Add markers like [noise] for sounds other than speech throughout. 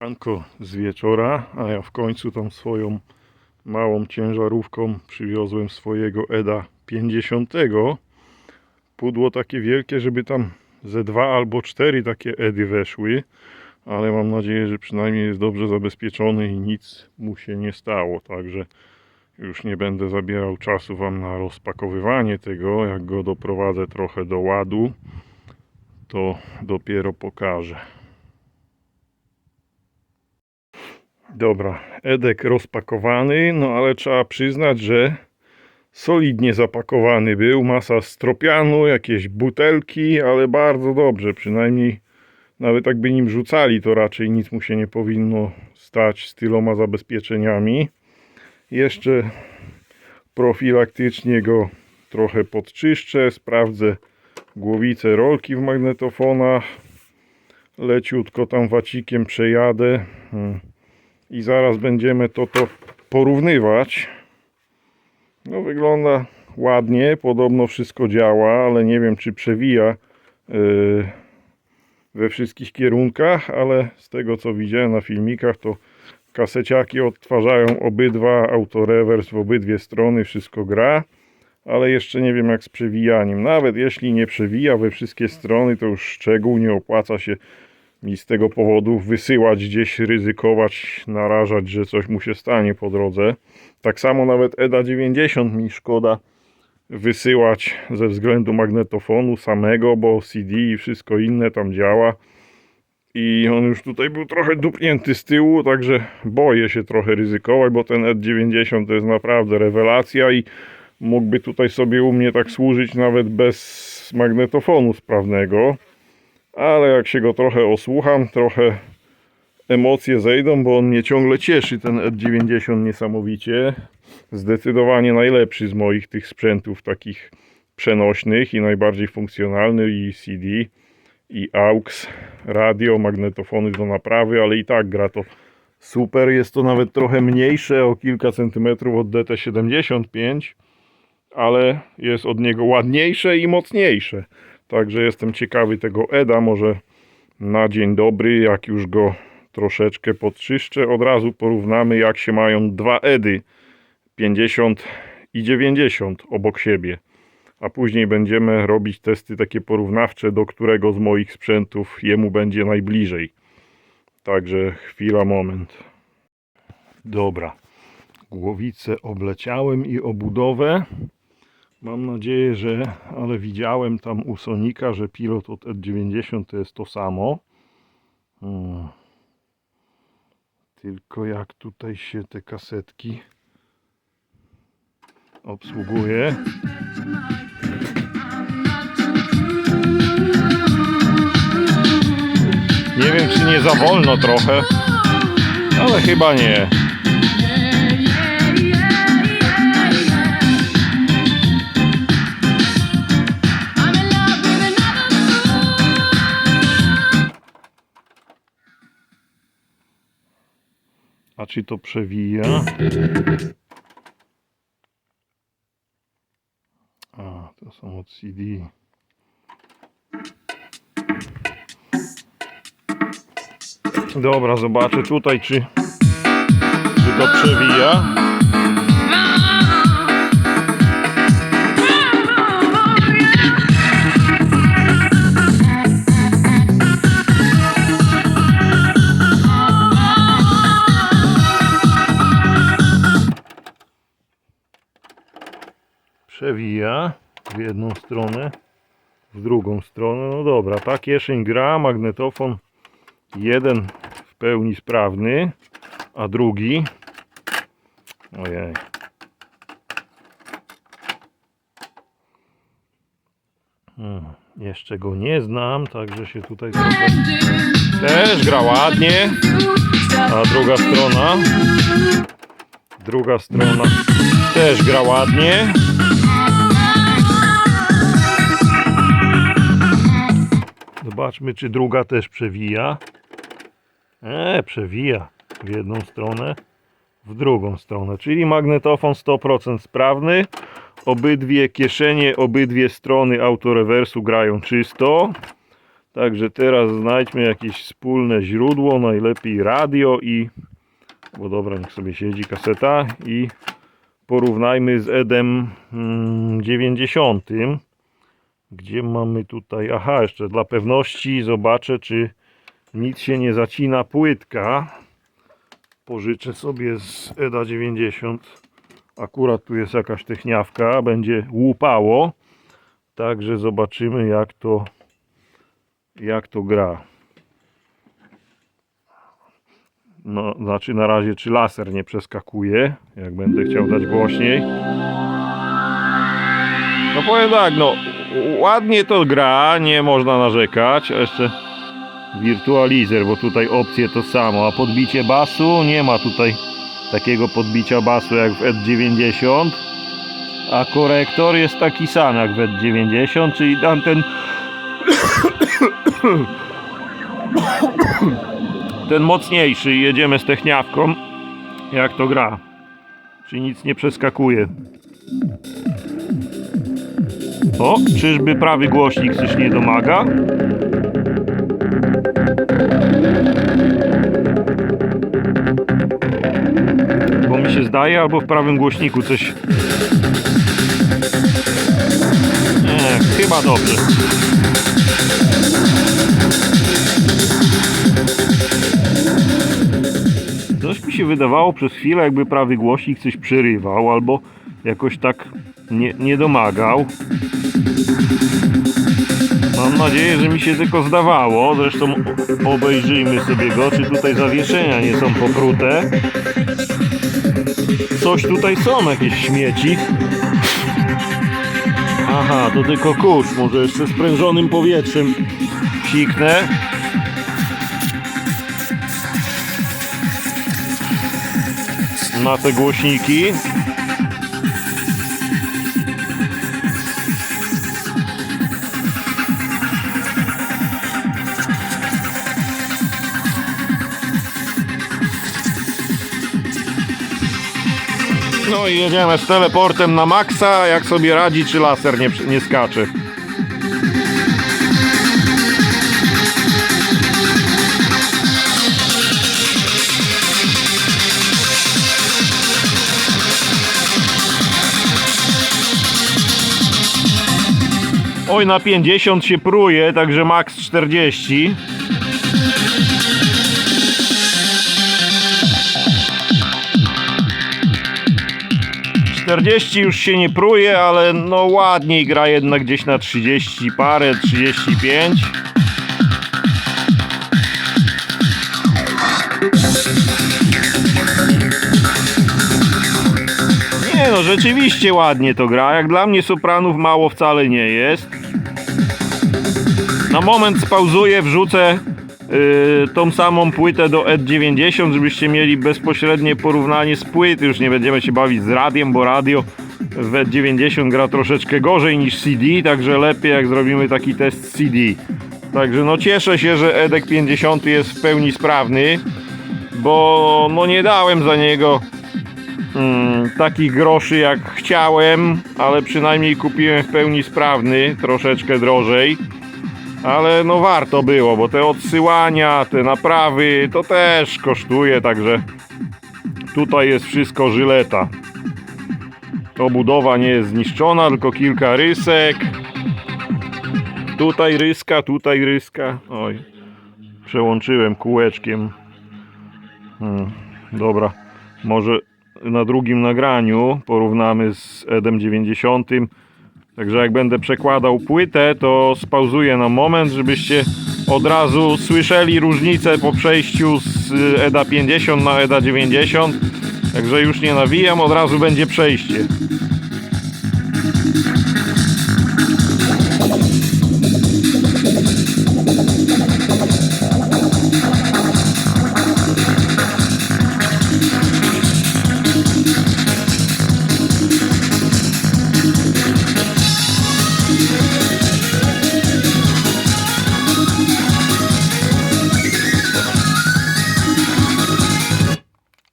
Ranko z wieczora, a ja w końcu tą swoją małą ciężarówką przywiozłem swojego EDA 50. Pudło takie wielkie, żeby tam ze dwa albo cztery takie EDY weszły, ale mam nadzieję, że przynajmniej jest dobrze zabezpieczony i nic mu się nie stało, także już nie będę zabierał czasu Wam na rozpakowywanie tego, jak go doprowadzę trochę do ładu, to dopiero pokażę. Dobra, Edek rozpakowany, no ale trzeba przyznać, że solidnie zapakowany był. Masa stropianu, jakieś butelki, ale bardzo dobrze. Przynajmniej nawet jakby nim rzucali, to raczej nic mu się nie powinno stać z tyloma zabezpieczeniami. Jeszcze profilaktycznie go trochę podczyszczę, sprawdzę głowicę rolki w magnetofonach. Leciutko tam wacikiem przejadę. Hmm i zaraz będziemy to, to porównywać. No wygląda ładnie, podobno wszystko działa, ale nie wiem czy przewija yy, we wszystkich kierunkach, ale z tego co widziałem na filmikach to kaseciaki odtwarzają obydwa, autorewers w obydwie strony, wszystko gra, ale jeszcze nie wiem jak z przewijaniem. Nawet jeśli nie przewija we wszystkie strony, to już szczegół nie opłaca się mi z tego powodu wysyłać gdzieś, ryzykować, narażać, że coś mu się stanie po drodze. Tak samo nawet EDA 90 mi szkoda wysyłać ze względu magnetofonu samego, bo CD i wszystko inne tam działa. I on już tutaj był trochę dupnięty z tyłu, także boję się trochę ryzykować, bo ten ED 90 to jest naprawdę rewelacja i mógłby tutaj sobie u mnie tak służyć nawet bez magnetofonu sprawnego ale jak się go trochę osłucham, trochę emocje zejdą, bo on mnie ciągle cieszy, ten ED90 niesamowicie. Zdecydowanie najlepszy z moich tych sprzętów takich przenośnych i najbardziej funkcjonalny i CD i AUX, radio, magnetofony do naprawy, ale i tak gra to super. Jest to nawet trochę mniejsze, o kilka centymetrów od DT75, ale jest od niego ładniejsze i mocniejsze. Także jestem ciekawy tego EDA. Może na dzień dobry, jak już go troszeczkę podczyszczę, od razu porównamy, jak się mają dwa EDY 50 i 90 obok siebie. A później będziemy robić testy takie porównawcze, do którego z moich sprzętów jemu będzie najbliżej. Także chwila, moment. Dobra. Głowicę obleciałem i obudowę. Mam nadzieję, że, ale widziałem tam u Sonika, że pilot od Ed90 to jest to samo. Hmm. Tylko jak tutaj się te kasetki obsługuje. Nie wiem, czy nie za wolno trochę, ale chyba nie. A czy to przewija? A, to są od CD. Dobra, zobaczę tutaj, czy, czy to przewija. Przewija w jedną stronę, w drugą stronę. No dobra, ta kieszeń gra, magnetofon jeden w pełni sprawny, a drugi ojej. Hmm, jeszcze go nie znam, także się tutaj też gra ładnie, a druga strona? Druga strona też gra ładnie Zobaczmy, czy druga też przewija. E, przewija w jedną stronę, w drugą stronę. Czyli magnetofon 100% sprawny. Obydwie kieszenie, obydwie strony autorewersu grają czysto. Także teraz znajdźmy jakieś wspólne źródło, najlepiej radio i bo dobra, niech sobie siedzi kaseta i porównajmy z Edem mm, 90. Gdzie mamy tutaj? Aha, jeszcze dla pewności zobaczę, czy nic się nie zacina płytka. Pożyczę sobie z EDA 90. Akurat tu jest jakaś techniawka, będzie łupało. Także zobaczymy jak to jak to gra. No, znaczy na razie czy laser nie przeskakuje, jak będę chciał dać głośniej. No powiem tak, no ładnie to gra, nie można narzekać. A Jeszcze wirtualizer, bo tutaj opcje to samo, a podbicie basu nie ma tutaj takiego podbicia basu jak w ED90. A korektor jest taki sam jak w ED90, czyli tam ten [coughs] ten mocniejszy i jedziemy z techniawką jak to gra czy nic nie przeskakuje o, czyżby prawy głośnik coś nie domaga? Bo mi się zdaje, albo w prawym głośniku coś... Nie, chyba dobrze. Coś mi się wydawało przez chwilę, jakby prawy głośnik coś przerywał, albo jakoś tak nie, nie domagał. Mam nadzieję, że mi się tylko zdawało. Zresztą obejrzyjmy sobie go, czy tutaj zawieszenia nie są poprute. Coś tutaj są, jakieś śmieci. Aha, to tylko kurz. Może jeszcze sprężonym powietrzem psiknę. Na te głośniki. No i jedziemy z teleportem na maksa, jak sobie radzi, czy laser nie, nie skacze. Oj, na 50 się pruje, także max 40. Czterdzieści już się nie pruje, ale no ładniej gra jednak gdzieś na 30 parę, 35. Nie no, rzeczywiście ładnie to gra. Jak dla mnie sopranów mało wcale nie jest. Na moment spauzuję, wrzucę tą samą płytę do ED90, żebyście mieli bezpośrednie porównanie z płyt. Już nie będziemy się bawić z radiem, bo radio w ED90 gra troszeczkę gorzej niż CD, także lepiej jak zrobimy taki test CD. Także no cieszę się, że EDek 50 jest w pełni sprawny, bo no nie dałem za niego mm, takich groszy jak chciałem, ale przynajmniej kupiłem w pełni sprawny, troszeczkę drożej. Ale no warto było, bo te odsyłania, te naprawy to też kosztuje, także tutaj jest wszystko żyleta. Obudowa nie jest zniszczona, tylko kilka rysek. Tutaj ryska, tutaj ryska. Oj, przełączyłem kółeczkiem. Hmm, dobra, może na drugim nagraniu porównamy z Edem 90. Także jak będę przekładał płytę, to spauzuję na moment, żebyście od razu słyszeli różnicę po przejściu z EDA 50 na EDA 90. Także już nie nawijam, od razu będzie przejście.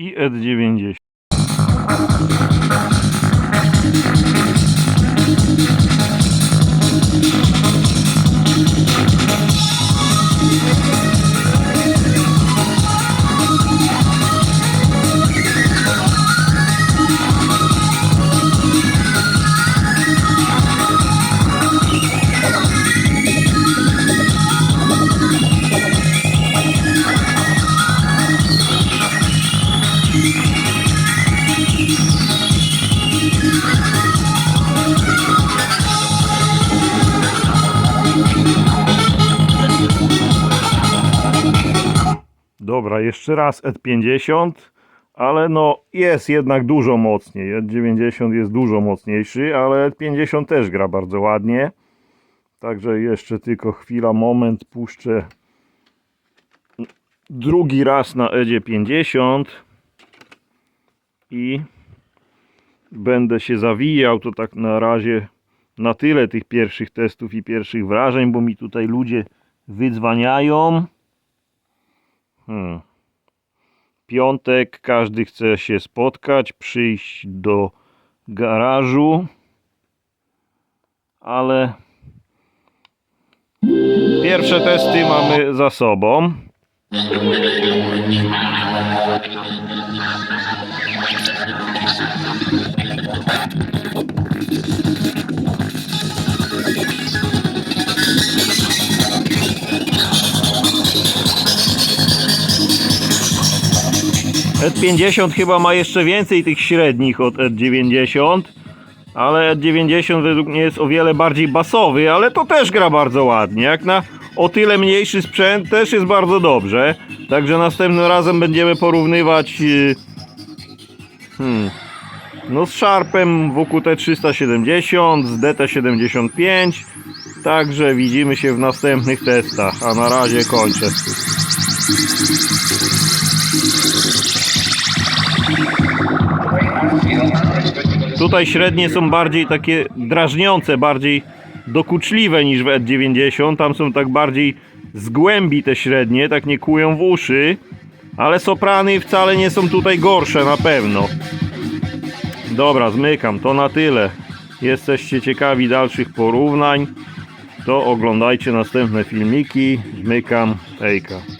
i R90. Jeszcze raz ED50, ale no jest jednak dużo mocniej. ED90 jest dużo mocniejszy, ale ED50 też gra bardzo ładnie. Także jeszcze tylko chwila, moment, puszczę drugi raz na Edzie 50 i będę się zawijał. To tak na razie na tyle tych pierwszych testów i pierwszych wrażeń, bo mi tutaj ludzie wydzwaniają. Hmm. Piątek, każdy chce się spotkać, przyjść do garażu, ale pierwsze testy mamy za sobą. ED50 chyba ma jeszcze więcej tych średnich od ED90, ale ED90 według mnie jest o wiele bardziej basowy, ale to też gra bardzo ładnie. Jak na o tyle mniejszy sprzęt też jest bardzo dobrze. Także następnym razem będziemy porównywać yy, hmm, no z Sharpem WQT370, z DT75. Także widzimy się w następnych testach, a na razie kończę. Tutaj średnie są bardziej takie drażniące, bardziej dokuczliwe niż w ED90. Tam są tak bardziej z głębi te średnie, tak nie kłują w uszy. Ale soprany wcale nie są tutaj gorsze na pewno. Dobra, zmykam. To na tyle. Jesteście ciekawi dalszych porównań, to oglądajcie następne filmiki. Zmykam. Hejka.